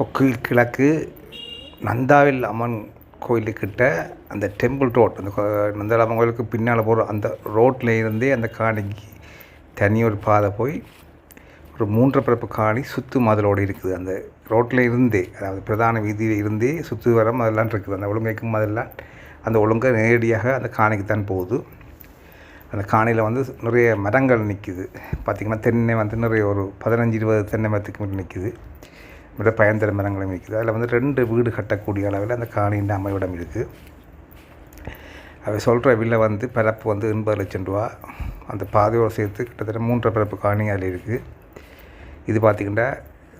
கொக்கில் கிழக்கு நந்தாவில் அம்மன் கோயிலுக்கிட்ட அந்த temple road அந்த கோ- அம்மன் கோயிலுக்கு பின்னால் போகிற அந்த ரோட்டில் இருந்தே அந்த காணிக்கு தனி ஒரு பாதை போய் ஒரு மூன்று பிறப்பு காணி சுத்து மதிலோடு இருக்குது. அந்த ரோட்டில் இருந்தே அதாவது பிரதான வீதியில் இருந்தே சுற்று வரம் அதெல்லாம் இருக்குது. அந்த ஒழுங்கைக்கும் அதெல்லாம் அந்த ஒழுங்கை நேரடியாக அந்த காணிக்கு தான் போகுது. அந்த காணியில் வந்து நிறைய மரங்கள் நிற்கிது. பார்த்திங்கன்னா தென்னை வந்து நிறைய ஒரு பதினஞ்சு இருபது தென்னை மரத்துக்கு நிற்கிது. மிக பயந்தர மரங்களும் இருக்குது. அதில் வந்து ரெண்டு வீடு கட்டக்கூடிய அளவில் அந்த காணியின் அமைவிடம் இருக்குது அவர் சொல்கிற வில்ல வந்து பிறப்பு வந்து எண்பது லட்சம் ரூபா. அந்த பாதையோடு சேர்த்து கிட்டத்தட்ட மூன்றரை பிறப்பு காணி அதில் இருக்குது இது பார்த்திங்கன்னா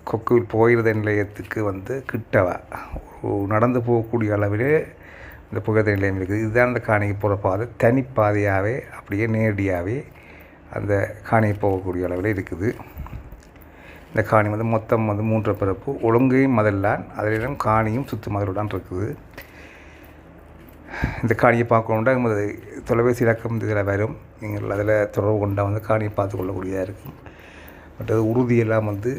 கொக்குவில் போயிருத நிலையத்துக்கு வந்து கிட்டவா. நடந்து போகக்கூடிய அளவிலே இந்த புகையிரத நிலையம் இருக்குது. இதுதான் அந்த காணிக்கு போகிற பாதை. தனிப்பாதையாகவே அப்படியே நேரடியாகவே அந்த காணியை போகக்கூடிய அளவில் இருக்குது. இந்த காணி வந்து மொத்தம் வந்து மூன்று பிறப்பு. ஒழுங்கையும் மதல்லான் அதிலும் காணியும் சுத்து மதலுடன் இருக்குது. இந்த காணியை பார்க்கணுன்னா நமது தொலைபேசி இலக்கம் இதில் வரும். நீங்கள் அதில் தொடர்பு கொண்டால் வந்து காணியை பார்த்து கொள்ளக்கூடியதாக இருக்கும். மற்றது உறுதியெல்லாம் வந்து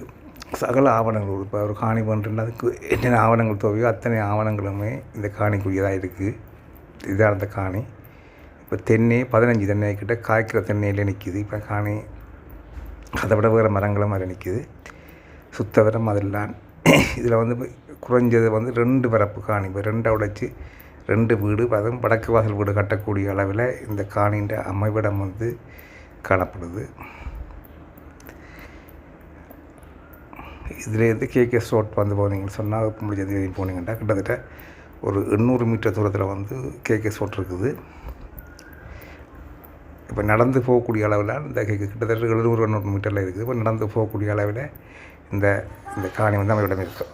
சகல ஆவணங்கள் இப்போ ஒரு காணி பண்ணுறதுனா அதுக்கு என்னென்ன ஆவணங்கள் தேவையோ அத்தனை ஆவணங்களுமே இந்த காணிக்குரியதாக இருக்குது இதுதான் அந்த காணி. இப்போ தென்னை பதினஞ்சு தென்னை கிட்ட காய்க்கிற தென்னையில் நிற்கிது இப்போ காணி அதை விட வேறு மரங்களும் அதில் நிற்கிது சுத்தவரம் அதெல்லாம் இதில் வந்து குறைஞ்சது வந்து ரெண்டு பரப்பு காணி. இப்போ ரெண்டை உடைச்சி ரெண்டு வீடு அதுவும் வடக்கு வாசல் வீடு கட்டக்கூடிய அளவில் இந்த காணின்ற அமைவிடம் வந்து காணப்படுது. இதுலேருந்து கேகே ரோட் வந்து போனீங்கன்னு சொன்னால் முடிஞ்சது போனீங்கன்னா கிட்டத்தட்ட ஒரு எண்ணூறு மீட்டர் தூரத்தில் வந்து கேகே ரோட் இருக்குது. இப்போ நடந்து போகக்கூடிய அளவில் இந்த கே கிட்டத்தட்ட எழுநூறு எண்ணூறு மீட்டரில் இருக்குது. இப்போ நடந்து போகக்கூடிய அளவில் இந்த இந்த காணி வந்து அமைவிடம் இருக்குது